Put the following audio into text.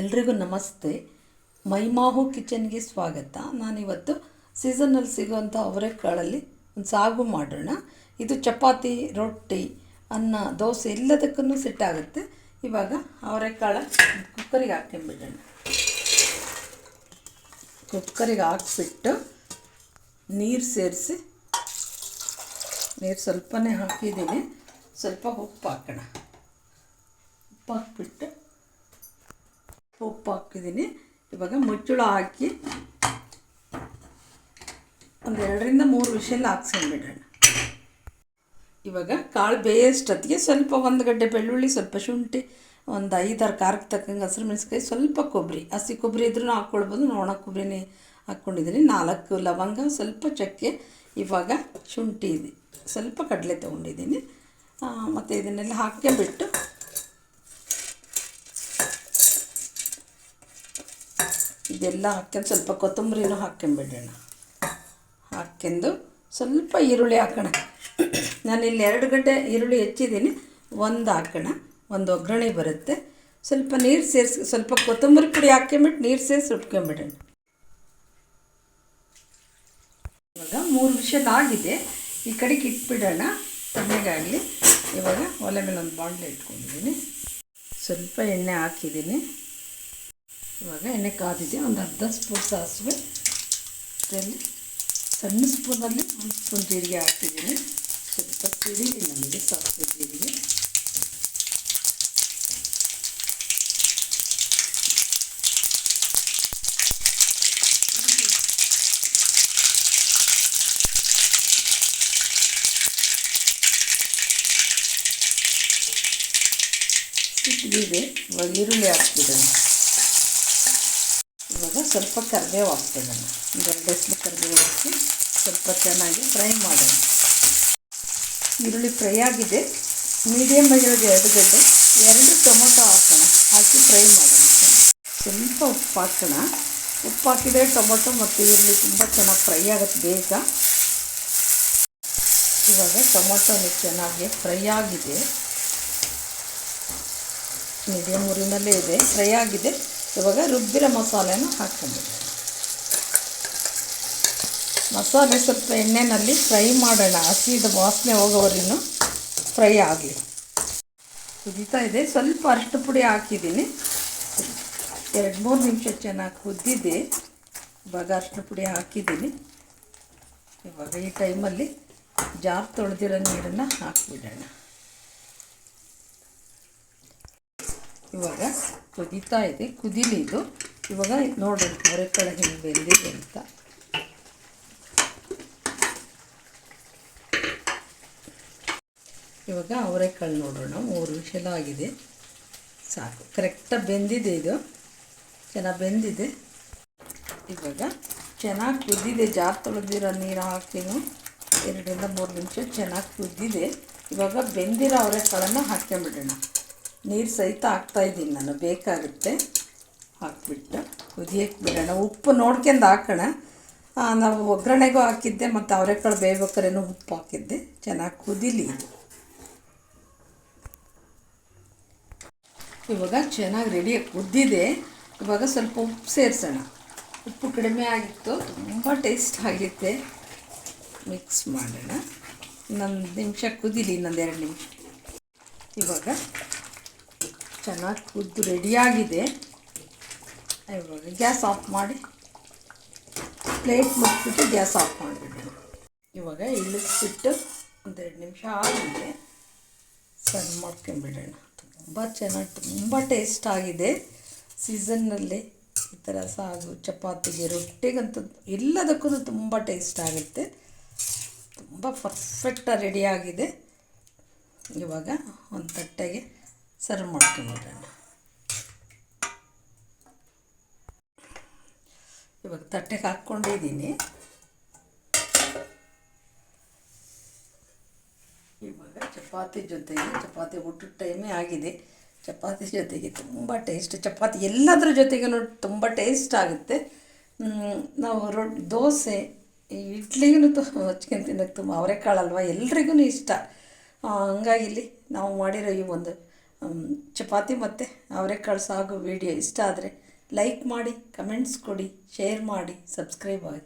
ಎಲ್ರಿಗೂ ನಮಸ್ತೆ. ಮೈಮಾಹು ಕಿಚನ್ಗೆ ಸ್ವಾಗತ. ನಾನಿವತ್ತು ಸೀಸನಲ್ಲಿ ಸಿಗೋವಂಥ ಅವರೆಕಾಳಲ್ಲಿ ಒಂದು ಸಾಗು ಮಾಡೋಣ. ಇದು ಚಪಾತಿ, ರೊಟ್ಟಿ, ಅನ್ನ, ದೋಸೆ ಎಲ್ಲದಕ್ಕೂ ಸೆಟ್ಟಾಗುತ್ತೆ ಇವಾಗ ಅವರೆಕಾಳ ಕುಕ್ಕರಿಗೆ ಹಾಕೊಂಬಿಡೋಣ ಕುಕ್ಕರಿಗೆ ಹಾಕ್ಬಿಟ್ಟು ನೀರು ಸೇರಿಸಿ, ನೀರು ಸ್ವಲ್ಪನೇ ಹಾಕಿದ್ದೀನಿ. ಸ್ವಲ್ಪ ಉಪ್ಪು ಹಾಕೋಣ. ಉಪ್ಪು ಹಾಕ್ಬಿಟ್ಟು ಉಪ್ಪು ಹಾಕಿದ್ದೀನಿ ಇವಾಗ ಮುಚ್ಚಳ ಹಾಕಿ ಒಂದು ಎರಡರಿಂದ ಮೂರು ವಿಷಯಲ್ಲಿ ಹಾಕ್ಸ್ಕೊಂಡ್ಬಿಡೋಣ ಇವಾಗ ಕಾಳು ಬೇಯಷ್ಟೊತ್ತಿಗೆ ಸ್ವಲ್ಪ ಒಂದು ಗಡ್ಡೆ ಬೆಳ್ಳುಳ್ಳಿ, ಸ್ವಲ್ಪ ಶುಂಠಿ, ಒಂದು ಐದಾರು ಖಾರಕ್ಕೆ ತಕ್ಕಂಗೆ ಹಸಿರು ಮೆಣಸಿನ್ಕಾಯಿ, ಸ್ವಲ್ಪ ಕೊಬ್ಬರಿ ಹಸಿ ಕೊಬ್ಬರಿ ಇದ್ರೂ ಹಾಕ್ಕೊಳ್ಬೋದು ಒಣ ಕೊಬ್ಬರಿನೇ ಹಾಕ್ಕೊಂಡಿದ್ದೀನಿ ನಾಲ್ಕು ಲವಂಗ, ಸ್ವಲ್ಪ ಚಕ್ಕೆ, ಇವಾಗ ಶುಂಠಿ ಇದೆ. ಸ್ವಲ್ಪ ಕಡಲೆ ತೊಗೊಂಡಿದ್ದೀನಿ. ಮತ್ತು ಇದನ್ನೆಲ್ಲ ಹಾಕ್ಕೊಂಬಿಟ್ಟು ಇದೆಲ್ಲ ಹಾಕ್ಕೊಂಡು ಸ್ವಲ್ಪ ಕೊತ್ತಂಬರಿನೂ ಹಾಕ್ಕೊಂಬಿಡೋಣ ಹಾಕ್ಕೊಂಡು ಸ್ವಲ್ಪ ಈರುಳ್ಳಿ ಹಾಕೋಣ. ನಾನಿಲ್ಲಿ ಎರಡು ಗಂಟೆ ಈರುಳ್ಳಿ ಹೆಚ್ಚಿದ್ದೀನಿ. ಒಂದು ಹಾಕೋಣ. ಒಂದು ಒಗ್ಗರಣೆ ಬರುತ್ತೆ. ಸ್ವಲ್ಪ ನೀರು ಸೇರಿಸಿ, ಸ್ವಲ್ಪ ಕೊತ್ತಂಬರಿ ಪುಡಿ ಹಾಕ್ಕೊಂಬಿಟ್ಟು ನೀರು ಸೇರಿಸಿ ಉಟ್ಕೊಂಬಿಡೋಣ. ಇವಾಗ ಮೂರು ವಿಷಲ್ ಆಗಿದೆ ಈ ಕಡೆಗೆ ಇಟ್ಬಿಡೋಣ. ತಣ್ಣಗಾಗಲಿ ಇವಾಗ ಒಲೆ ಮೇಲೆ ಒಂದು ಬಾಂಡ್ಲೆ ಇಟ್ಕೊಂಡಿದ್ದೀನಿ. ಸ್ವಲ್ಪ ಎಣ್ಣೆ ಹಾಕಿದ್ದೀನಿ. ಇವಾಗ ಎಣ್ಣೆ ಕಾದಿದೆ ಒಂದು ಅರ್ಧ ಸ್ಪೂನ್ ಸಾಸಿವೆ ಇದರಲ್ಲಿ ಸಣ್ಣ ಸ್ಪೂನಲ್ಲಿ ಒಂದು ಸ್ಪೂನ್ ಜೀರಿಗೆ ಹಾಕ್ತಿದ್ದೀನಿ ಸ್ವಲ್ಪ ಸಿಡಿಲಿ ನಮಗೆ ಸಾಸಿವೆ ಜೀರಿಗೆ ಸಿಟ್ಟಿಗೆ ಇವಾಗ ಈರುಳ್ಳಿ ಹಾಕ್ತಿದ್ದಾನೆ ಇವಾಗ ಸ್ವಲ್ಪ ಕರಿಬೇವು ಹಾಕ್ತೀನಿ ಎರಡು ಎಸ್ಲು ಕರಿಬೇವು ಹಾಕಿ ಸ್ವಲ್ಪ ಚೆನ್ನಾಗಿ ಫ್ರೈ ಮಾಡೋಣ. ಈರುಳ್ಳಿ ಫ್ರೈ ಆಗಿದೆ. ಮೀಡಿಯಮ್ ಆಗಿರೋದು ಎರಡು ಗಡ್ಡೆ ಎರಡು ಟೊಮೊಟೊ ಹಾಕೋಣ. ಹಾಕಿ ಫ್ರೈ ಮಾಡೋಣ. ಸ್ವಲ್ಪ ಉಪ್ಪು ಹಾಕೋಣ. ಉಪ್ಪು ಹಾಕಿದರೆ ಟೊಮೊಟೊ ಮತ್ತು ಈರುಳ್ಳಿ ತುಂಬ ಚೆನ್ನಾಗಿ ಫ್ರೈ ಆಗುತ್ತೆ ಬೇಗ. ಇವಾಗ ಟೊಮೊಟೊನು ಚೆನ್ನಾಗಿ ಫ್ರೈ ಆಗಿದೆ. ಮೀಡಿಯಮ್ ಉರಿನಲ್ಲೇ ಇದೆ. ಫ್ರೈ ಆಗಿದೆ. ಇವಾಗ ರುಬ್ಬಿರೋ ಮಸಾಲೆನ ಹಾಕ್ಕೊಂಡಿದ್ದೆ ಮಸಾಲೆ ಸ್ವಲ್ಪ ಎಣ್ಣೆಯಲ್ಲಿ ಫ್ರೈ ಮಾಡೋಣ. ಹಸಿದ ವಾಸನೆ ಹೋಗೋವರೆಗೂ ಫ್ರೈ ಆಗಲಿ. ಕುದೀತಾ ಇದೆ. ಸ್ವಲ್ಪ ಅರಿಷ್ಟು ಪುಡಿ ಹಾಕಿದ್ದೀನಿ. ಎರಡು ಮೂರು ನಿಮಿಷ ಚೆನ್ನಾಗಿ ಕುದ್ದಿದೆ ಇವಾಗ ಅರಿಷ್ಟು ಪುಡಿ ಹಾಕಿದ್ದೀನಿ. ಇವಾಗ ಈ ಟೈಮಲ್ಲಿ ಜಾರ್ ತೊಳೆದಿರೋ ನೀರನ್ನು ಹಾಕಿಬಿಡೋಣ. ಇವಾಗ ಕುದೀತಾ ಇದೆ, ಕುದೀಲಿ ಇದು. ಇವಾಗ ನೋಡೋಣ ಅವರೆಕಾಳು ಹೆಂಗೆ ಬೆಂದಿದೆ ಅಂತ ಇವಾಗ ಅವರೆಕಾಳು ನೋಡೋಣ ಮೂರು ವಿಷಲ ಆಗಿದೆ. ಸಾಕು. ಕರೆಕ್ಟಾಗಿ ಬೆಂದಿದೆ ಇದು. ಚೆನ್ನಾಗಿ ಬೆಂದಿದೆ. ಇವಾಗ ಚೆನ್ನಾಗಿ ಕುದ್ದಿದೆ ಜಾರ್ ತೊಳೆದಿರೋ ನೀರು ಹಾಕಿನೂ ಎರಡರಿಂದ ಮೂರು ನಿಮಿಷ ಚೆನ್ನಾಗಿ ಕುದ್ದಿದೆ ಇವಾಗ ಬೆಂದಿರೋ ಅವರೆಕಾಳನ್ನು ಹಾಕ್ಕೊಂಬಿಡೋಣ ನೀರು ಸಹಿತ ಹಾಕ್ತಾಯಿದ್ದೀನಿ ನಾನು, ಬೇಕಾಗುತ್ತೆ. ಹಾಕ್ಬಿಟ್ಟು ಕುದಿಯಕ್ಕೆ ಬಿಡೋಣ. ಉಪ್ಪು ನೋಡ್ಕೊಂಡು ಹಾಕೋಣ. ನಾವು ಒಗ್ಗರಣೆಗೂ ಹಾಕಿದ್ದೆ, ಮತ್ತು ಅವರೆಕಾಳು ಬೇಯ್ಬೇಕಾದ್ರೇನು ಉಪ್ಪು ಹಾಕಿದ್ದೆ. ಚೆನ್ನಾಗಿ ಕುದಿಲಿ ಇದು. ಇವಾಗ ಚೆನ್ನಾಗಿ ರೆಡಿಯಾಗಿ ಕುದ್ದಿದೆ. ಇವಾಗ ಸ್ವಲ್ಪ ಉಪ್ಪು ಸೇರಿಸೋಣ. ಉಪ್ಪು ಕಡಿಮೆ ಆಗಿತ್ತು, ತುಂಬ ಟೇಸ್ಟ್ ಆಗಿತ್ತೆ. ಮಿಕ್ಸ್ ಮಾಡೋಣ. ಇನ್ನೊಂದು ನಿಮಿಷ ಕುದಿಲಿ, ಇನ್ನೊಂದು ಎರಡು ನಿಮಿಷ. ಇವಾಗ ಚೆನ್ನಾಗಿ ಕುದ್ದು ರೆಡಿಯಾಗಿದೆ. ಇವಾಗ ಗ್ಯಾಸ್ ಆಫ್ ಮಾಡಿ. ಪ್ಲೇಟ್ ಮುಟ್ಬಿಟ್ಟು ಗ್ಯಾಸ್ ಆಫ್ ಮಾಡಿಬಿಡೋಣ ಇವಾಗ ಇಳಿಸ್ಬಿಟ್ಟು ಒಂದೆರಡು ನಿಮಿಷ ಆಗಿದೆ ಸರ್ವ್ ಮಾಡ್ಕೊಂಬಿಡೋಣ ತುಂಬ ಚೆನ್ನಾಗಿ, ತುಂಬ ಟೇಸ್ಟ್ ಆಗಿದೆ. ಸೀಸನ್ನಲ್ಲಿ ಈ ಥರ ಸಾಗು, ಚಪಾತಿಗೆ, ರೊಟ್ಟಿಗಂತೂ ಎಲ್ಲದಕ್ಕೂ ತುಂಬ ಟೇಸ್ಟ್ ಆಗುತ್ತೆ. ತುಂಬ ಪರ್ಫೆಕ್ಟಾಗಿ ರೆಡಿಯಾಗಿದೆ ಇವಾಗ ಒಂದು ತಟ್ಟೆಗೆ ಸರ್ವ್ ಮಾಡ್ಕೊಂಡ್ಬಿಡೋಣ ಇವಾಗ ತಟ್ಟೆಗೆ ಹಾಕ್ಕೊಂಡಿದ್ದೀನಿ. ಇವಾಗ ಚಪಾತಿ ಜೊತೆಗೆ, ಚಪಾತಿ ಊಟದ ಟೈಮೇ ಆಗಿದೆ. ಚಪಾತಿ ಜೊತೆಗೆ ತುಂಬ ಟೇಸ್ಟ್ ಚಪಾತಿ ಎಲ್ಲದ್ರ ಜೊತೆಗೂ ತುಂಬ ಟೇಸ್ಟ್ ಆಗುತ್ತೆ. ನಾವು ರೊಟ್ಟಿ ದೋಸೆ ಇಡ್ಲಿಗೂ ಹಚ್ಕೊಂಡು ತಿನ್ನೋಕ್ಕೆ ತುಂಬ ಅವರೆಕಾಳಲ್ವ? ಎಲ್ರಿಗೂ ಇಷ್ಟ. ಹಂಗಾಗಿ ಇಲ್ಲಿ ನಾವು ಮಾಡಿರೋ ಈ ಒಂದು ಚಪಾತಿ ಮತ್ತು ಅವರೆಕಾಳು ಸಾಗು ವಿಡಿಯೋ ಇಷ್ಟ ಆದರೆ ಲೈಕ್ ಮಾಡಿ ಕಮೆಂಟ್ಸ್ ಕೊಡಿ ಶೇರ್ ಮಾಡಿ ಸಬ್ಸ್ಕ್ರೈಬ್ ಆಗಿ.